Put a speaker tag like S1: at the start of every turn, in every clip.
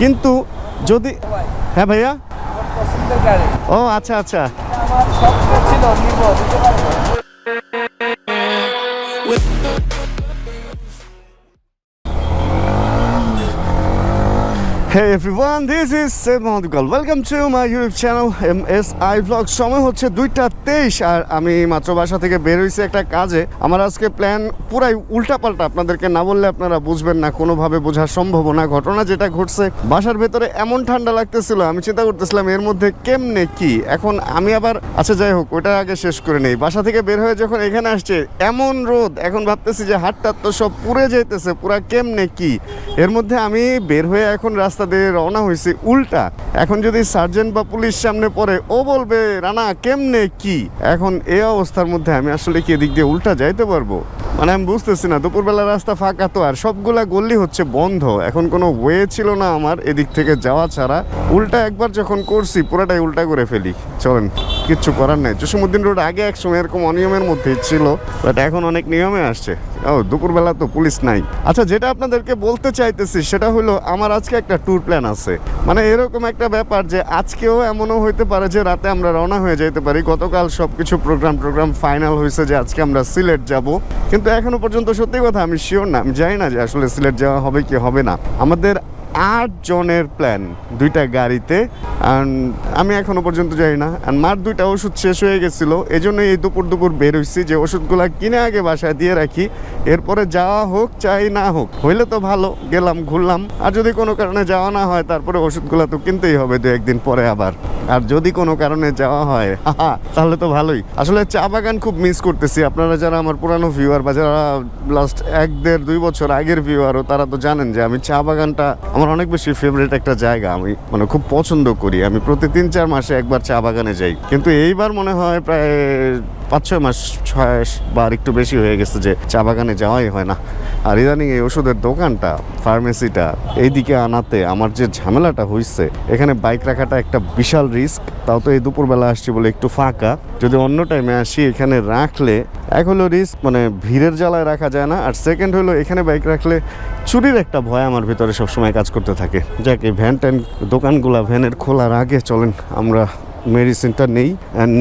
S1: কিন্তু যদি হ্যাঁ ভাইয়া? ও আচ্ছা আচ্ছা।
S2: আমার ছিল
S1: Hey everyone, this is Seb Mahadukal. Welcome to my YouTube channel MSI Vlog. সময় হচ্ছে দুইটা তেইশ আর আমি মাত্র বাসা থেকে বের হয়েছি একটা কাজে। আমার আজকে প্ল্যান পুরাই উল্টাপাল্টা আপনাদেরকে না বললে আপনারা বুঝবেন না কোনোভাবে বোঝা সম্ভব না। ঘটনা যেটা ঘটছে বাসার ভেতরে এমন ঠান্ডা লাগতেছিল আমি চিন্তা করতেছিলাম এর মধ্যে কেমনে কি? এখন আমি আবার আচ্ছা যাই হোক ওটা আগে শেষ করে নেই। বাসা থেকে বের হয়ে যখন এখানে আসছে এমন রোদ এখন ভাবতেছি যে হাটটা তো সব পুড়ে যেতেছে পুরা কেমনে কি? এর মধ্যে আমি বের হয়ে এখন রাস্তা দিয়ে রওনা হয়েছে উল্টা। এখন যদি সার্জেন্ট বা পুলিশ সামনে পড়ে, ও বলবে, রানা, কেমনে কি? এখন এই অবস্থার মধ্যে আমি আসলে কি এদিক দিয়ে উল্টা যাইতে পারব? মানে আমি বুঝতেছি না, দুপুরবেলা রাস্তা ফাঁকা তো, আর সবগুলা গল্লি হচ্ছে বন্ধ। এখন কোনো ওয়ে ছিল না আমার এদিক থেকে যাওয়া ছাড়া। উল্টা একবার যখন করছি, পুরাটাই উল্টা করে ফেলি। চলেন, কিচ্ছু করার নাই। জসিমুদ্দিন রোড আগে এক সময় এরকম অনিয়মের মধ্যেই ছিল বাট এখন অনেক নিয়মে আসছে। ও, দুপুরবেলা তো পুলিশ নাই। আচ্ছা যেটা আপনাদেরকে বলতে চাইতেছি, সেটা হলো আমার আজকে একটা ট্যুর প্ল্যান আছে। মানে এরকম একটা ব্যাপার যে, আজকেও এমনও হইতে পারে যে, রাতে আমরা রওনা হয়ে যেতে পারি। গতকাল সব কিছু প্রোগ্রাম প্রোগ্রাম ফাইনাল হয়েছে যে, আজকে আমরা সিলেট যাব। কিন্তু এখনও পর্যন্ত সত্যি কথা, আমি শিওর না, আমি জানি না যে আসলে সিলেট যাওয়া হবে কি হবে না। আমাদের আট জনের প্ল্যান দুইটা গাড়িতে। আমি এখনও পর্যন্ত যাই না। মার দুইটা ওষুধ শেষ হয়ে গেছিল। এই জন্য এই দুপুর দুপুর বের হইছি যে ওষুধগুলো কিনে আগে বাসায় দিয়ে রাখি। এরপরে যাওয়া হোক, চাই না হোক, হইলে তো ভালো। গেলাম, ঘুরলাম। আর যদি কোনো কারণে যাওয়া না হয়, তারপরে ওষুধগুলো তো কিনতেই হবে দু একদিন পরে আবার। আর যদি কোনো কারণে যাওয়া হয় তাহলে তো ভালোই। আসলে চা বাগান খুব মিস করতেছি। আপনারা যারা আমার পুরানো ভিউয়ার বা যারা লাস্ট এক, দেড়, দুই বছর আগের ভিউয়ারও তারা তো জানেন যে আমি চা বাগানটা আমার অনেক বেশি ফেভারিট একটা জায়গা। আমি মানে খুব পছন্দ করি। আমি প্রতি তিন চার মাসে একবার চা বাগানে যাই। কিন্তু এইবার মনে হয় প্রায় পাঁচ ছয় মাস, ছয় বার একটু বেশি হয়ে গেছে যে চা বাগানে যাওয়াই হয় না। আর ইদানিং এই ওষুধের দোকানটা, ফার্মেসিটা, এইদিকে আনাতে আমার যে ঝামেলাটা হয়েছে এখানে বাইক রাখাটা একটা বিশাল রিস্ক। তাও তো এই দুপুরবেলা আসছি বলে একটু ফাঁকা। যদি অন্য টাইমে আসি, এখানে রাখলে এক হলো রিস্ক মানে ভিড়ের জ্বালায় রাখা যায় না। আর সেকেন্ড হলো, এখানে বাইক রাখলে চুরির একটা ভয় আমার ভিতরে সবসময় কাজ করতে থাকে। যাকে ভ্যান ট্যান দোকানগুলা, ভ্যানের খোলার আগে চলেন, আমরা মেডিসিনটা নেই।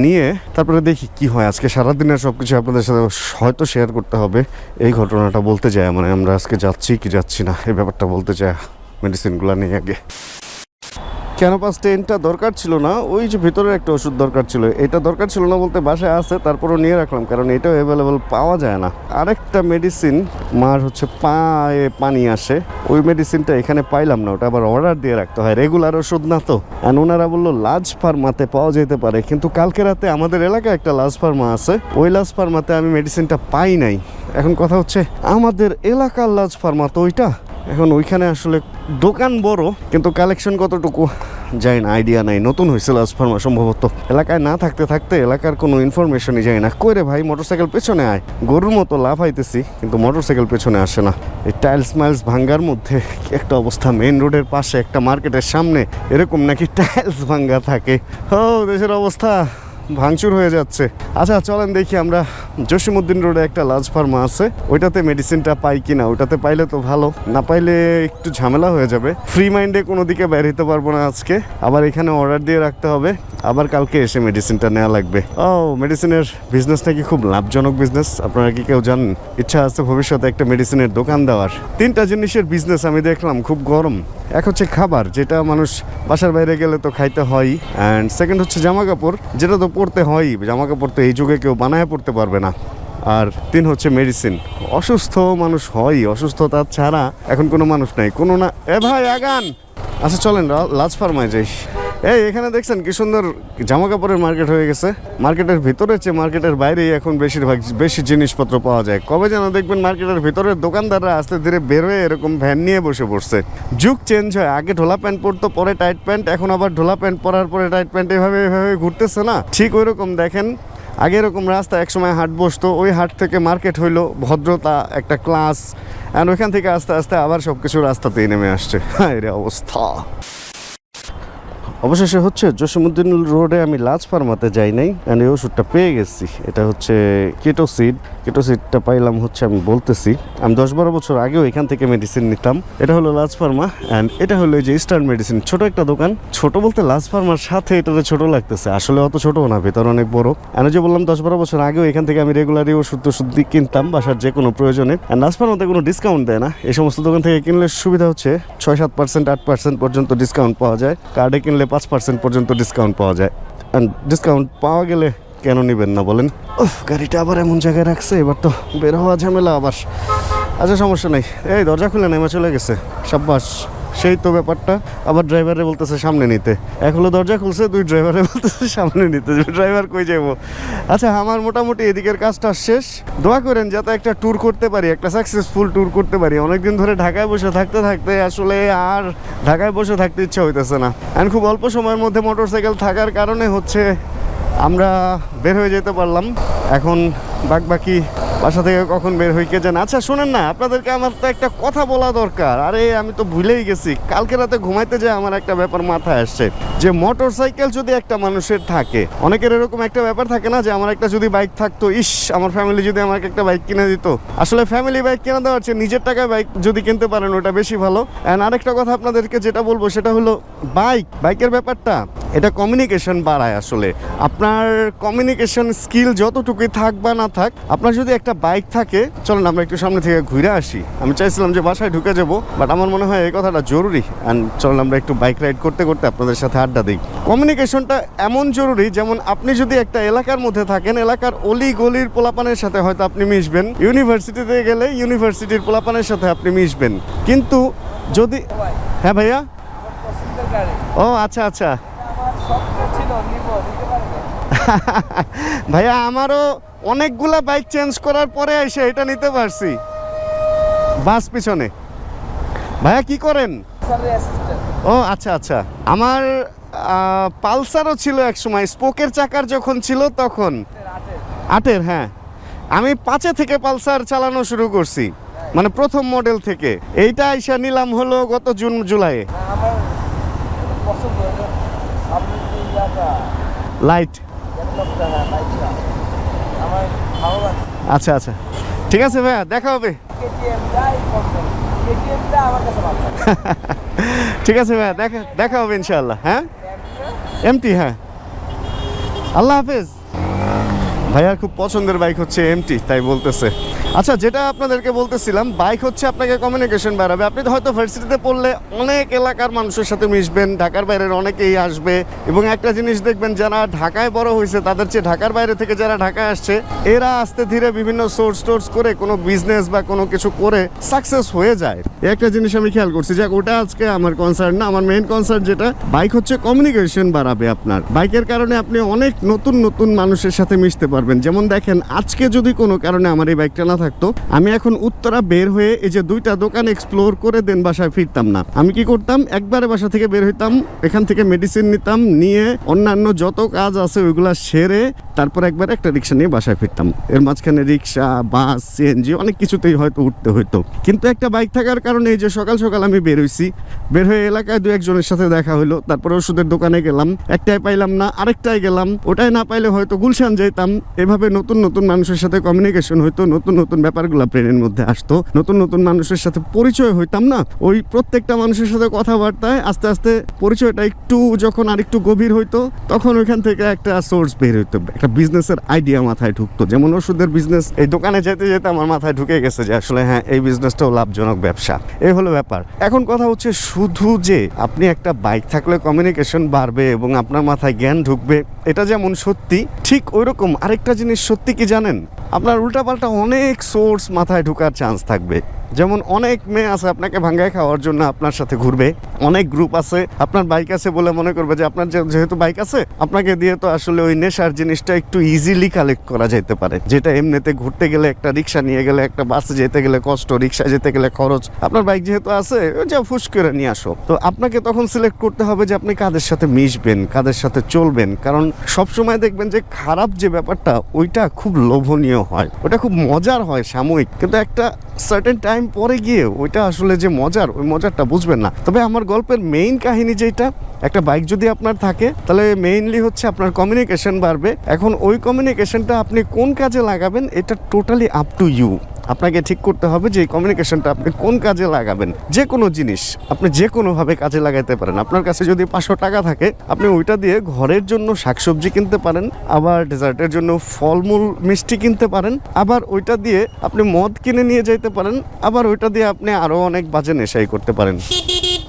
S1: নিয়ে তারপরে দেখি কি হয়। আজকে সারাদিনের সব কিছু আপনাদের সাথে হয়তো শেয়ার করতে হবে। এই ঘটনাটা বলতে চাই মানে আমরা আজকে যাচ্ছি কি যাচ্ছি না, এই ব্যাপারটা বলতে চাই মেডিসিনগুলো নেই আগে। কেন পাস টেনটা দরকার ছিল না? ওই যে ভিতরে একটা ওষুধ দরকার ছিল। এটা দরকার ছিল না বলতে বাসায় আছে, তারপরও নিয়ে রাখলাম, কারণ এটাও অ্যাভেলেবল পাওয়া যায় না। আরেকটা মেডিসিন মার হচ্ছে পায়ে পানি আসে। ওই মেডিসিনটা এখানে পাইলাম না, ওটা আবার অর্ডার দিয়ে রাখতে হয়। রেগুলার ওষুধ না তো। আর ওনারা বলল, লাজ ফার্মাতে পাওয়া যেতে পারে। কিন্তু কালকে রাতে আমাদের এলাকায় একটা লাজ ফার্মা আছে। ওই লাজ ফার্মাতে আমি মেডিসিনটা পাই নাই। এখন কথা হচ্ছে, আমাদের এলাকার লাজ ফার্মা তো ওইটা? এখন ওইখানে আসলে দোকান বড়, কিন্তু কালেকশন কতটুকু যায় না আইডিয়া নাই। নতুন হয়েছিল ফার্মা, সম্ভবত। এলাকায় না থাকতে থাকতে এলাকার কোনো ইনফরমেশনই যায় না। কই রে ভাই মোটরসাইকেল পেছনে আয়। গরুর মতো লাভ আইতেছি, কিন্তু মোটরসাইকেল পেছনে আসে না। এই টাইলস মাইলস ভাঙ্গার মধ্যে একটা অবস্থা। মেইন রোডের পাশে একটা মার্কেটের সামনে এরকম নাকি টাইলস ভাঙ্গা থাকে। ও, দেশের অবস্থা। ভাঙচুর হয়ে যাচ্ছে। আচ্ছা চলেন দেখি আমরা জসিমুদ্দিন রোডে একটা লাজ ফার্মা আছে। ওইটাতে মেডিসিনটা পাই কিনা? ওইটাতে পাইলে তো ভালো। না পাইলে একটু ঝামেলা হয়ে যাবে। ফ্রি মাইন্ডে কোনো দিকে বের হতে পারব না আজকে। আবার এখানে অর্ডার দিয়ে রাখতে হবে। আবার কালকে এসে মেডিসিনটা নেওয়া লাগবে। ও মেডিসিনের বিজনেসটা কি খুব লাভজনক বিজনেস আপনারা কি কেউ জানেন? ইচ্ছা আছে ভবিষ্যতে একটা মেডিসিনের দোকান দেওয়ার। তিনটা জিনিসের বিজনেস আমি দেখলাম, খুব গরম। এক হচ্ছে খাবার, যেটা মানুষ বাসার বাইরে গেলে তো খাইতে হয়। অ্যান্ড সেকেন্ড হচ্ছে জামা কাপড়, যেটা তো পরতে হয়। জামা কাপড় তো এই যুগে কেউ বানায় পড়তে পারবে না। আর তিন হচ্ছে মেডিসিন অসুস্থ মানুষ হয়। অসুস্থতা ছাড়া এখন কোনো মানুষ নাই। কোনো না এ ভাই, আগান! আচ্ছা চলেন লাজ ফার্মায় যাই। এই, এখানে দেখছেন কি সুন্দর জামা কাপড়ের মার্কেট হয়ে গেছে। মার্কেটের ভিতরে চেয়ে মার্কেটের বাইরেই এখন বেশিরভাগ বেশি জিনিসপত্র পাওয়া যায়। কবে যেন দেখবেন মার্কেটের ভিতরের দোকানদাররা আস্তে ধীরে বের হয়ে এরকম ভ্যান নিয়ে বসে পড়ছে। যুগ চেঞ্জ হয়। আগে ঢোলা প্যান্ট পরতো, পরে টাইট প্যান্ট এখন আবার ঢোলা প্যান্ট পরার পরে টাইট প্যান্ট এভাবে এভাবে ঘুরতেছে না। ঠিক ওই রকম দেখেন, আগে এরকম রাস্তা একসময় হাট বসতো, ওই হাট থেকে মার্কেট হইল ভদ্রতা, একটা ক্লাস অ্যান্ড ওইখান থেকে আস্তে আস্তে আবার সব কিছু রাস্তাতেই নেমে আসছে। হ্যাঁ এর অবস্থা। অবশেষে হচ্ছে জসিমুদ্দিন রোডে আমি লাজ ফার্মাতে যাই নাই এই ওষুধটা পেয়ে গেছি। এটা হচ্ছে কেটোসিড কেটোসিডটা পাইলাম হচ্ছে আমি বলতেছি। আমি দশ বারো বছর আগেও এখান থেকে মেডিসিন নিতাম। এটা হলো লাজ ফার্মা অ্যান্ড এটা হলো যে ইস্টার্ন মেডিসিন ছোট একটা দোকান। ছোট বলতে লাজ ফার্মার সাথে এটাতে ছোট লাগতেছে। আসলে অত ছোট না, ভেতর অনেক বড়। আমি যে বললাম দশ বারো বছর আগেও এখান থেকে আমি রেগুলারই ওষুধ টষুধ কিনতাম বাসার যে কোনো প্রয়োজনে। অ্যান্ড লাজ ফার্মাতে কোনো ডিসকাউন্ট দেয় না। এই সমস্ত দোকান থেকে কিনলে সুবিধা হচ্ছে ছয় সাত পার্সেন্ট আট পার্সেন্ট পর্যন্ত ডিসকাউন্ট পাওয়া যায়। কার্ডে কিনলে পাঁচ পার্সেন্ট পর্যন্ত ডিসকাউন্ট পাওয়া যায়। অ্যান্ড ডিসকাউন্ট পাওয়া গেলে কেন নেবেন না বলেন? গাড়িটা আবার এমন জায়গায় রাখছে, এবার তো বের হওয়া ঝামেলা আবার। আচ্ছা সমস্যা নেই। এই, দরজা খুলে নেমে চলে গেছে। সাব্বাস। সেই তো ব্যাপারটা। আবার ড্রাইভারে বলতেছে, সামনে নিতে। এক হলো দরজা খুলছে, দুই ড্রাইভারে বলতেছে, সামনে নিতে। ড্রাইভার কই যাব আচ্ছা আমার মোটামুটি এদিকের কাজটা শেষ। দোয়া করেন যাতে একটা ট্যুর করতে পারি, একটা সাকসেসফুল ট্যুর করতে পারি। অনেকদিন ধরে ঢাকায় বসে থাকতে থাকতে আসলে আর ঢাকায় বসে থাকতে ইচ্ছা হইতেছে না। এখন খুব অল্প সময়ের মধ্যে মোটরসাইকেল থাকার কারণে হচ্ছে আমরা বের হয়ে যেতে পারলাম। এখন বাক বাকি বাসা থেকে কখন বের হই কে জানে? আচ্ছা শোনেন না, আপনাদেরকে আমার তো একটা কথা বলা দরকার। আরে, আমি তো ভুলেই গেছি। কালকে রাতে ঘুমাইতে যায় আমার একটা ব্যাপার মাথায় আসছে, যে মোটর সাইকেল যদি একটা মানুষের থাকে, অনেকের এরকম একটা ব্যাপার থাকে না, যে আমার একটা যদি বাইক থাকতো, ইস, আমার ফ্যামিলি যদি আমাকে একটা বাইক কিনে দিত। আসলে ফ্যামিলি বাইক কিনে দেওয়ার চেয়ে নিজের টাকায় বাইক যদি কিনতে পারেন, ওটা বেশি ভালো। অ্যান্ড আরেকটা কথা আপনাদেরকে যেটা বলব, সেটা হলো বাইক। বাইকের ব্যাপারটা, এটা কমিউনিকেশন বাড়ায় আসলে। আপনার কমিউনিকেশন স্কিল যতটুকুই থাক বা না থাক, আপনার যদি একটা বাইক থাকে চলেন আমরা একটু সামনে থেকে ঘুরে আসি। আমি চাইছিলাম যে বাসায় ঢুকে যাব বাট আমার মনে হয় এই কথাটা জরুরি। অ্যান্ড চলেন আমরা একটু বাইক রাইড করতে করতে আপনাদের সাথে আড্ডা দিই। কমিউনিকেশনটা এমন জরুরি যেমন আপনি যদি একটা এলাকার মধ্যে থাকেন এলাকার অলি গলির পোলাপানের সাথে হয়তো আপনি মিশবেন। ইউনিভার্সিটিতে গেলে ইউনিভার্সিটির পোলাপানের সাথে আপনি মিশবেন। কিন্তু যদি হ্যাঁ ভাইয়া? ও আচ্ছা আচ্ছা। ভাইয়া আমারও অনেকগুলা বাইক চেঞ্জ করার পরে এসে এটা নিতে পারছি। বাস পিছনে। ভাইয়া কি করেন? ও আচ্ছা আচ্ছা। আমার পালসারও ছিল এক সময়। স্পোকের চাকার যখন ছিল তখন।
S2: আটের
S1: হ্যাঁ। আমি পাঁচে থেকে পালসার চালানো শুরু করছি। মানে প্রথম মডেল থেকে। এইটা আইসা নিলাম হলো গত জুন জুলাইয়ে লাইট
S2: ডেভেলপটা হ্যাঁ লাইটটা আমার ভালো লাগছে
S1: আচ্ছা আচ্ছা। ঠিক আছে ভাইয়া, দেখা হবে। ঠিক আছে ভাইয়া, দেখা দেখা হবে ইনশাল্লাহ হ্যাঁ? এমটি হ্যাঁ। আল্লাহ হাফেজ। ভাইয়ার খুব পছন্দের বাইক হচ্ছে এমটি তাই বলতেছে। আচ্ছা যেটা আপনাদেরকে বলতেছিলাম, বাইক হচ্ছে আপনাকে কমিউনিকেশন বাড়াবে। আপনি হয়তো ভার্সিটিতে পড়লে অনেক এলাকার মানুষের সাথে মিশবেন, ঢাকার বাইরের অনেকেই আসবে এবং একটা জিনিস দেখবেন, যারা ঢাকায় বড় হয়েছে, তাদের চেয়ে ঢাকার বাইরে থেকে যারা ঢাকায় আসছে, এরা আস্তে ধীরে বিভিন্ন সোর্স টোর্স করে কোনো বিজনেস বা কোনো কিছু করে সাকসেস হয়ে যায়। একটা জিনিস আমি খেয়াল করছি, যাক, ওটা আজকে আমার কনসার্ন না, আমার মেইন কনসার্ন যেটা, বাইক হচ্ছে কমিউনিকেশন বাড়াবে আপনার। বাইকের কারণে আপনি অনেক নতুন নতুন মানুষের সাথে মিশতে পারবেন। যেমন দেখেন, আজকে যদি কোনো কারণে আমার এই বাইকটা না থাকতো, আমি এখন উত্তরা বের হয়ে এই যে দুইটা দোকান এক্সপ্লোর করে দেন বাসায় ফিরতাম না। আমি কি করতাম? একবারে বাসা থেকে বের হইতাম, এখান থেকে মেডিসিন নিতাম, নিয়ে অন্যান্য যত কাজ আছে ওইগুলা সেরে তারপর একবার একটা রিক্সা নিয়ে বাসায় ফিরতাম। এর মাঝখানে রিক্সা, বাস সিএনজি অনেক কিছুতেই হয়তো উঠতে হইতো। কিন্তু একটা বাইক থাকার কারণে এই যে সকাল সকাল আমি বের হইছি, বের হয়ে এলাকায় দু একজনের সাথে দেখা হইল, তারপরে ওষুধের দোকানে গেলাম, একটাই পাইলাম না, আরেকটাই গেলাম। ওটাই না পাইলে হয়তো গুলশান যেতাম এভাবে নতুন নতুন মানুষের সাথে কমিউনিকেশন হইতো, নতুন নতুন ব্যাপারগুলো ব্রেনের মধ্যে আসতো, নতুন নতুন মানুষের সাথে পরিচয় হইতাম না। ওই প্রত্যেকটা মানুষের সাথে কথাবার্তায় আস্তে আস্তে পরিচয়টা একটু যখন আরেকটু গভীর হইতো, তখন ওইখান থেকে একটা সোর্স বের হইতো, একটা বিজনেসের আইডিয়া মাথায় ঢুকতো। যেমন ওষুধের বিজনেস এই দোকানে যেতে যেতে আমার মাথায় ঢুকে গেছে যে আসলে হ্যাঁ এই বিজনেসটাও লাভজনক ব্যবসা। এই হলো ব্যাপার। এখন কথা হচ্ছে শুধু যে আপনি একটা বাইক থাকলে কমিউনিকেশন বাড়বে এবং আপনার মাথায় জ্ঞান ঢুকবে, এটা যেমন সত্যি, ঠিক ওইরকম আরেকটা জিনিস সত্যি কি জানেন? আপনার উল্টাপাল্টা অনেক সোর্স মাথায় ঢোকার চান্স থাকবে। যেমন অনেক মেয়ে আছে আপনাকে ভাঙ্গায় খাওয়ার জন্য আপনার সাথে ঘুরবে। অনেক গ্রুপ আছে, আপনার বাইক আছে বলে মনে করবে যে আপনার যেহেতু বাইক আছে, আপনাকে দিয়ে তো আসলে ওই নেশার জিনিসটা একটু ইজিলি কালেক্ট করা যেতে পারে। যেটা এমনিতে ঘুরতে গেলে একটা রিক্সা নিয়ে গেলে, একটা বাসে যেতে গেলে কষ্ট, রিক্সা যেতে গেলে খরচ। আপনার বাইক যেহেতু আছে যা ফুস করে নিয়ে আসো। তো আপনাকে তখন সিলেক্ট করতে হবে যে আপনি কাদের সাথে মিশবেন, কাদের সাথে চলবেন। কারণ সব সময় দেখবেন যে খারাপ যে ব্যাপারটা, ওইটা খুব লোভনীয় হয়। ওটা খুব মজার হয় সাময়িক। কিন্তু একটা সার্টেন টাইম পরে গিয়ে ওইটা আসলে যে মজার, ওই মজারটা বুঝবেন না। তবে আমার গল্পের মেইন কাহিনী যেটা, একটা বাইক যদি আপনার থাকে, তাহলে মেইনলি হচ্ছে আপনার কমিউনিকেশন বাড়বে। এখন ওই কমিউনিকেশনটা আপনি কোন কাজে লাগাবেন, এটা টোটালি আপ টু ইউ আপনাকে ঠিক করতে হবে যে কমিউনিকেশনটা আপনি কোন কাজে লাগাবেন। যে কোনো জিনিস আপনি যে কোনোভাবে কাজে লাগাইতে পারেন। আপনার কাছে যদি পাঁচশো টাকা থাকে, আপনি ওইটা দিয়ে ঘরের জন্য শাকসবজি কিনতে পারেন, আবার ডেজার্টের জন্য ফলমূল, মিষ্টি কিনতে পারেন, আবার ওইটা দিয়ে আপনি মদ কিনে নিয়ে যাইতে পারেন, আবার ওইটা দিয়ে আপনি আরও অনেক বাজে নেশাই করতে পারেন।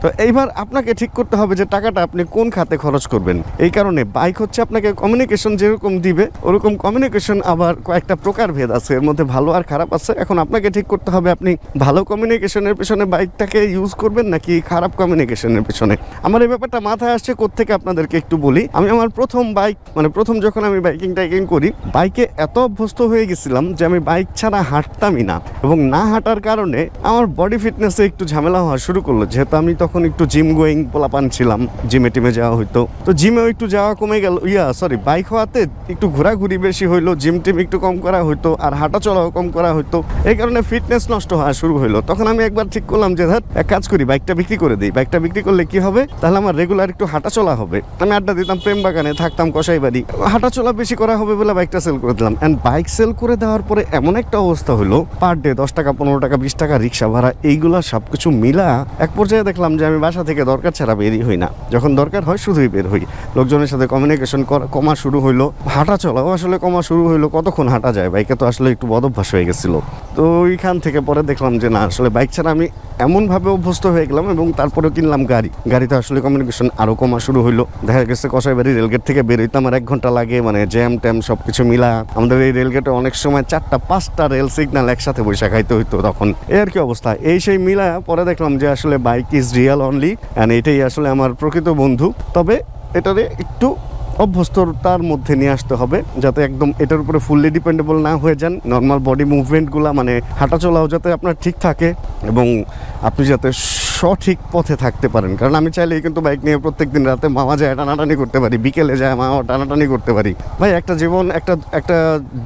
S1: তো এইবার আপনাকে ঠিক করতে হবে যে টাকাটা আপনি কোন খাতে খরচ করবেন। এই কারণে বাইক হচ্ছে আপনাকে কমিউনিকেশন যেরকম দিবে, ওরকম কমিউনিকেশন আবার কয়েকটা প্রকারভেদ আছে। এর মধ্যে ভালো আর খারাপ আছে। এখন আপনাকে ঠিক করতে হবে আপনি ভালো কমিউনিকেশনের পেছনে বাইকটাকে ইউজ করবেন নাকি খারাপ কমিউনিকেশনের পেছনে? আমার এই ব্যাপারটা মাথায় আসছে, কোত্থেকে আপনাদেরকে একটু বলি। আমি আমার প্রথম বাইক মানে প্রথম যখন আমি বাইকিং টাইকিং করি বাইকে এত অভ্যস্ত হয়ে গেছিলাম যে আমি বাইক ছাড়া হাঁটতামই না। এবং না হাঁটার কারণে আমার বডি ফিটনেসে একটু ঝামেলা হওয়া শুরু করল। যেহেতু আমি তখন একটু জিম গোয়িং পোলাপান ছিলাম জিমে টিমে যাওয়া হইতো। তো জিমেও একটু যাওয়া কমে গেল, ইয়া সরি বাইক হওয়াতে একটু ঘোরাঘুরি বেশি হইল জিম টিম একটু কম করা হইতো, আর হাঁটা চলাও কম করা হইতো। এই কারণে ফিটনেস নষ্ট হওয়া শুরু হইল। তখন আমি একবার ঠিক করলাম যে ধর এক কাজ করি বাইকটা বিক্রি করে দিই। বাইকটা বিক্রি করলে কি হবে? তাহলে আমার রেগুলার একটু হাঁটা চলা হবে। আমি আড্ডা দিতাম প্রেম বাগানে থাকতাম কষাই বাড়ি হাঁটা চলা বেশি করা হবে বলে বাইকটা সেল করে দিলাম। অ্যান্ড বাইক সেল করে দেওয়ার পরে এমন একটা অবস্থা হলো পার ডে দশ টাকা, পনেরো টাকা, বিশ টাকা, রিক্সা ভাড়া, এইগুলা সবকিছু মিলা এক পর্যায়ে দেখলাম যে আমি বাসা থেকে দরকার ছাড়া বেরই হই না। যখন দরকার হয় শুধুই বের হই। লোকজনের সাথে কমিউনিকেশন কমা শুরু হইল। হাঁটা চলাও আসলে কমা শুরু হইল, কতক্ষণ হাঁটা যায়? বাইকে তো আসলে একটু বদভ্যাস হয়ে গেছিল। তো ওইখান থেকে পরে দেখলাম যে, না, আসলে বাইক ছাড়া আমি এমনভাবে অভ্যস্ত হয়ে গেলাম এবং তারপরে কিনলাম গাড়ি। গাড়িতে আসলে কমিউনিকেশন আরও কমা শুরু হইল। দেখা গেছে কষাইবাড়ি রেলগেট থেকে বেরোইতে আমার এক ঘণ্টা লাগে মানে জ্যাম ট্যাম সব কিছু মিলা। আমাদের এই রেলগেটে অনেক সময় চারটা, পাঁচটা রেল সিগন্যাল একসাথে বসে খাইতে হইতো তখন। এই আর কি অবস্থা? এই সেই মিলা পরে দেখলাম যে, আসলে bike is real only and এটাই আসলে আমার প্রকৃত বন্ধু। তবে এটারে একটু অভ্যস্ততার মধ্যে নিয়ে আসতে হবে, যাতে একদম এটার উপরে ফুললি ডিপেন্ডেবল না হয়ে যান। নর্মাল বডি মুভমেন্টগুলো মানে হাঁটাচলাও যাতে আপনার ঠিক থাকে, এবং আপনি যাতে সঠিক পথে থাকতে পারেন। কারণ আমি চাইলে কিন্তু বাইক নিয়ে প্রত্যেক দিন রাতে মামা যায় টানাটানি করতে পারি, বিকেলে যায় মামা টানাটানি করতে পারি। ভাই, একটা জীবন, একটা একটা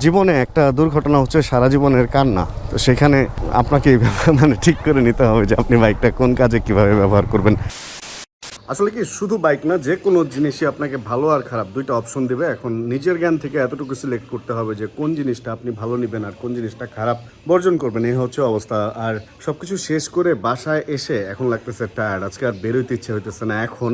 S1: জীবনে একটা দুর্ঘটনা হচ্ছে সারা জীবনের কান্না। তো সেখানে আপনাকে মানে ঠিক করে নিতে হবে যে আপনি বাইকটা কোন কাজে কীভাবে ব্যবহার করবেন। আসলে কি, শুধু বাইক না, যে কোনো জিনিসই আপনাকে ভালো আর খারাপ দুইটা অপশন দেবে। এখন নিজের জ্ঞান থেকে এতটুকু সিলেক্ট করতে হবে যে কোন জিনিসটা আপনি ভালো নেবেন আর কোন জিনিসটা খারাপ বর্জন করবেন। এই হচ্ছে অবস্থা। আর সবকিছু শেষ করে বাসায় এসে এখন লাগতেছে টায়ার্ড আজকে আর বেরোইতে ইচ্ছে হইতেছে না। এখন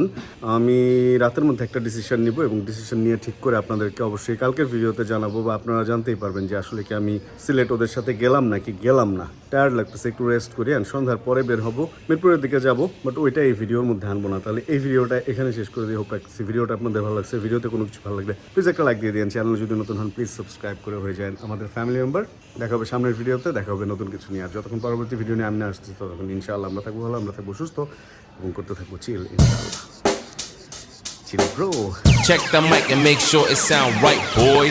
S1: আমি রাতের মধ্যে একটা ডিসিশন নিব এবং ডিসিশন নিয়ে ঠিক করে আপনাদেরকে অবশ্যই কালকের ভিডিওতে জানাব বা আপনারা জানতেই পারবেন যে আসলে কি আমি সিলেট ওদের সাথে গেলাম নাকি গেলাম না। টায়ার্ড লাগতেছে, একটু রেস্ট করি আর সন্ধ্যার পরে বের হব। মিরপুরের দিকে যাব বাট ওইটা এই ভিডিওর মধ্যে আনব না। তাহলে এই ভিডিওটা এখানে শেষ করে দিই। রাখছি ভিডিওটা আপনাদের ভালো লাগছে। ভিডিওতে কোনো কিছু ভালো লাগলে প্লিজ একটা লাইক দিয়ে দিন। চ্যানেল যদি নতুন হন প্লিজ সাবস্ক্রাইব করে হয়ে যায় আমাদের ফ্যামিলি মেম্বার দেখা হবে সামনের ভিডিওতে দেখা হবে নতুন কিছু নিয়ে। আর যতক্ষণ পরবর্তী ভিডিও নিয়ে আমি না আসছি ততক্ষণ ইনশাআল্লাহ আমরা থাকব ভালো আমরা থাকব সুস্থ এবং করতে থাকব চিল ইনশাআল্লাহ। Chill bro
S3: Check the mic and make sure it sound right, boys.